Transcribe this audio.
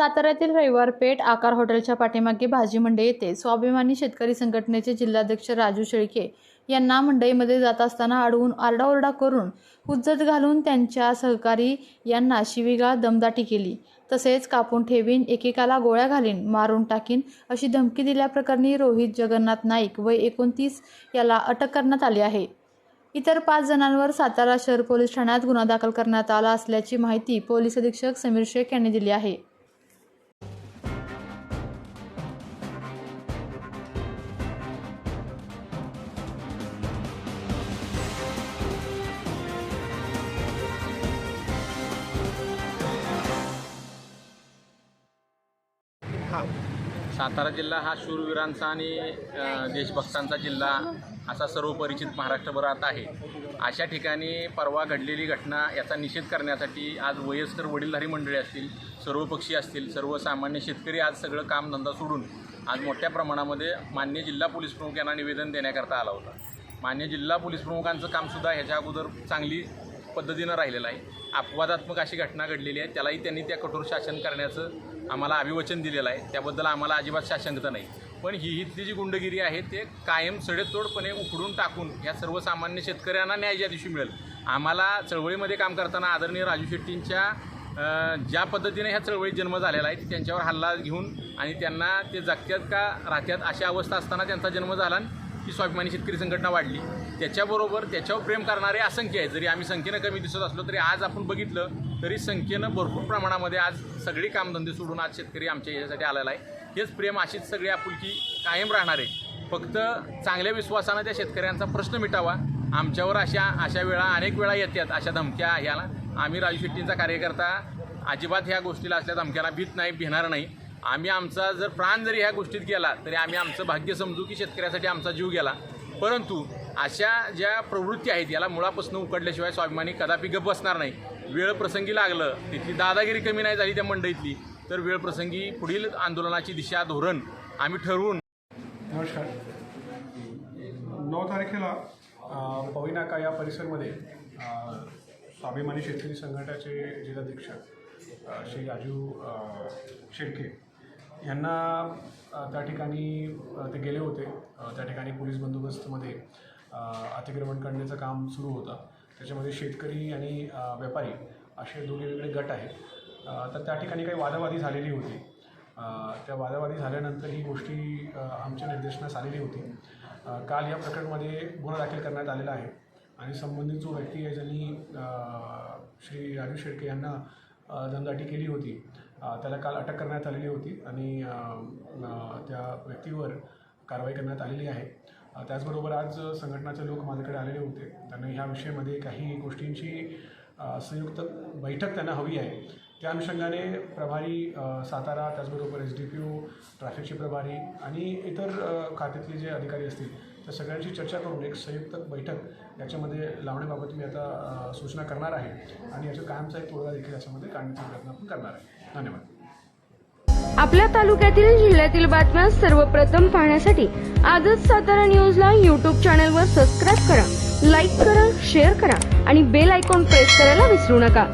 साताऱ्यातील रविवार पेठ आकार हॉटेलच्या पाठीमागे भाजी मंडई येथे स्वाभिमानी शेतकरी संघटनेचे जिल्हाध्यक्ष राजू शेळके यांना मंडईमध्ये जात असताना अडवून आरडाओरडा करून हुज्जत घालून त्यांच्या सहकारी यांना शिवीगाळ दमदाटी केली. तसेच कापून ठेवीन एकेकाला गोळ्या घालीन मारून टाकीन अशी धमकी दिल्याप्रकरणी रोहित जगन्नाथ नाईक व एकोणतीस याला अटक करण्यात आली आहे. इतर पाच जणांवर सातारा शहर पोलीस ठाण्यात गुन्हा दाखल करण्यात आला असल्याची माहिती पोलीस अधीक्षक समीर शेख यांनी दिली आहे. सातारा जिल्हा हा शूरवीरांचा आणि देशभक्तांचा जिल्हा असा सर्व परिचित महाराष्ट्रभरात आहे. अशा ठिकाणी परवा घडलेली घटना याचा निषेध करण्यासाठी आज वयस्कर वडीलधारी मंडळी असतील सर्वपक्षीय असतील सर्वसामान्य शेतकरी आज सगळं कामधंदा सोडून आज मोठ्या प्रमाणामध्ये मान्य जिल्हा पोलीस प्रमुख यांना निवेदन देण्याकरता आला होता. मान्य जिल्हा पोलीस प्रमुखांचं कामसुद्धा ह्याच्या अगोदर चांगली पद्धतीनं राहिलेलं आहे. अपवादात्मक अशी घटना घडलेली आहे. त्यालाही त्यांनी त्या कठोर शासन करण्याचं आम्हाला अभिवचन दिलेलं आहे. त्याबद्दल आम्हाला अजिबात शासंकता नाही. पण ही इथली जी गुंडगिरी आहे ते कायम सडेतोडपणे उखडून टाकून या सर्वसामान्य शेतकऱ्यांना न्याय ज्या दिवशी मिळेल आम्हाला चळवळीमध्ये काम करताना आदरणीय राजू शेट्टींच्या ज्या पद्धतीने ह्या चळवळीत जन्म झालेला आहे त्यांच्यावर हल्ला घेऊन आणि त्यांना ते जगत्यात का राहत्यात अशा अवस्था असताना त्यांचा जन्म झाला आणि ही स्वाभिमानी शेतकरी संघटना वाढली. त्याच्याबरोबर त्याच्यावर प्रेम करणारे असंख्य आहेत. जरी आम्ही संख्येनं कमी दिसत असलो तरी आज आपण बघितलं तरी संख्येनं भरपूर प्रमाणामध्ये आज सगळी कामधंदे सोडून आज शेतकरी आमच्या याच्यासाठी आलेला आहे. हेच प्रेम अशीच सगळी आपुलकी कायम राहणार आहे. फक्त चांगल्या विश्वासानं त्या शेतकऱ्यांचा प्रश्न मिटावा. आमच्यावर अशा अशा वेळा अनेक वेळा येतात अशा धमक्या ह्याला. आम्ही राजू शेट्टींचा कार्यकर्ता अजिबात ह्या गोष्टीला असल्या धमक्याला भीत नाही भिणार नाही. आम्ही आमचा जर प्राण जरी ह्या गोष्टीत गेला तरी आम्ही आमचं भाग्य समजू की शेतकऱ्यासाठी आमचा जीव गेला. परंतु अशा ज्या प्रवृत्ती आहेत याला मुळापासून उकडल्याशिवाय स्वाभिमानी कदापि गप बसणार नाही. वेळ प्रसंगी लागलं तिथली दादागिरी कमी नाही झाली त्या मंडईतली तर वेळ प्रसंगी पुढील आंदोलनाची दिशा धोरण आम्ही ठरवून नमस्कार. नऊ तारखेला अ, या परिसरमध्ये स्वाभिमानी शेतकरी संघटनाचे जिल्हाध्यक्ष श्री राजू शेळके ह्यांना त्या ठिकाणी ते गेले होते. त्या ठिकाणी पोलीस बंदोबस्तमध्ये अतिक्रमण करण्याचं काम सुरू होतं. त्याच्यामध्ये शेतकरी आणि व्यापारी असे दोन्ही वेगळे गट आहेत. तर त्या ठिकाणी काही वादावादी झालेली होती. त्या वादावादी झाल्यानंतर ही गोष्टी आमच्या निर्देशनास आलेली होती. काल या प्रकरणामध्ये गुन्हा दाखल करण्यात आलेला आहे. आणि संबंधित जो व्यक्ती आहे ज्यांनी श्री राजू शेळके यांना अ, दमदाटी केली होती त्याला काल अटक करण्यात आलेली होती आणि त्या व्यक्तीवर कारवाई करण्यात आलेली आहे. त्याचबरोबर आज संघटनाचे लोक माझ्याकडे आलेले होते. त्यांना ह्या विषयामध्ये काही गोष्टींची संयुक्त बैठक त्यांना हवी आहे. त्या अनुषंगाने प्रभारी सातारा त्याचबरोबर एस डी पी ओ ट्रॅफिकचे प्रभारी आणि इतर खात्यातले जे अधिकारी असतील त्या सगळ्यांची चर्चा करून एक संयुक्त बैठक याच्यामध्ये लावण्याबाबत मी आता सूचना करणार आहे. आणि याचा कायमचा एक तोडगा देखील याच्यामध्ये काढण्याचा प्रयत्न आपण करणार आहे. धन्यवाद. आपल्या तालुक्यातील जिल्ह्यातील बातम्या सर्वप्रथम पाहण्यासाठी आजच सातारा न्यूजला यूट्यूब चॅनलवर सबस्क्राईब करा लाईक करा शेअर करा आणि बेल आयकॉन प्रेस करायला विसरू नका.